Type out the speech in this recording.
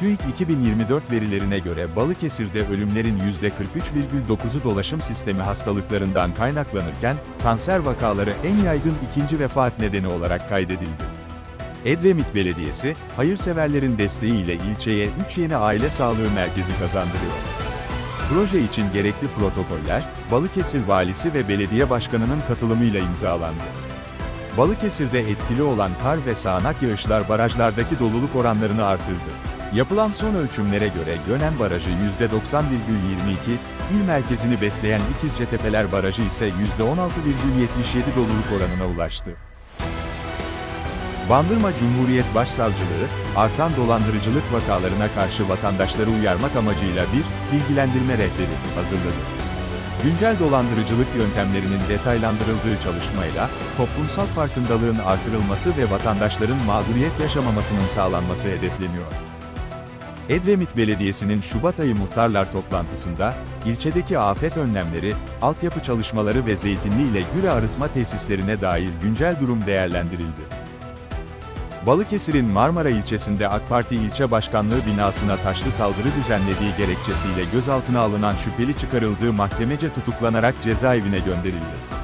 TÜİK 2024 verilerine göre Balıkesir'de ölümlerin %43,9'u dolaşım sistemi hastalıklarından kaynaklanırken, kanser vakaları en yaygın ikinci vefat nedeni olarak kaydedildi. Edremit Belediyesi, hayırseverlerin desteğiyle ilçeye 3 yeni aile sağlığı merkezi kazandırıyor. Proje için gerekli protokoller, Balıkesir Valisi ve Belediye Başkanı'nın katılımıyla imzalandı. Balıkesir'de etkili olan kar ve sağanak yağışlar barajlardaki doluluk oranlarını artırdı. Yapılan son ölçümlere göre Gönen Barajı %90,22, il merkezini besleyen İkizcetepeler Barajı ise %16,77 doluluk oranına ulaştı. Bandırma Cumhuriyet Başsavcılığı, artan dolandırıcılık vakalarına karşı vatandaşları uyarmak amacıyla bir bilgilendirme rehberi hazırladı. Güncel dolandırıcılık yöntemlerinin detaylandırıldığı çalışmayla, toplumsal farkındalığın artırılması ve vatandaşların mağduriyet yaşamamasının sağlanması hedefleniyor. Edremit Belediyesi'nin Şubat ayı muhtarlar toplantısında, ilçedeki afet önlemleri, altyapı çalışmaları ve zeytinli ile güre arıtma tesislerine dair güncel durum değerlendirildi. Balıkesir'in Marmara ilçesinde AK Parti ilçe başkanlığı binasına taşlı saldırı düzenlediği gerekçesiyle gözaltına alınan şüpheli çıkarıldığı mahkemece tutuklanarak cezaevine gönderildi.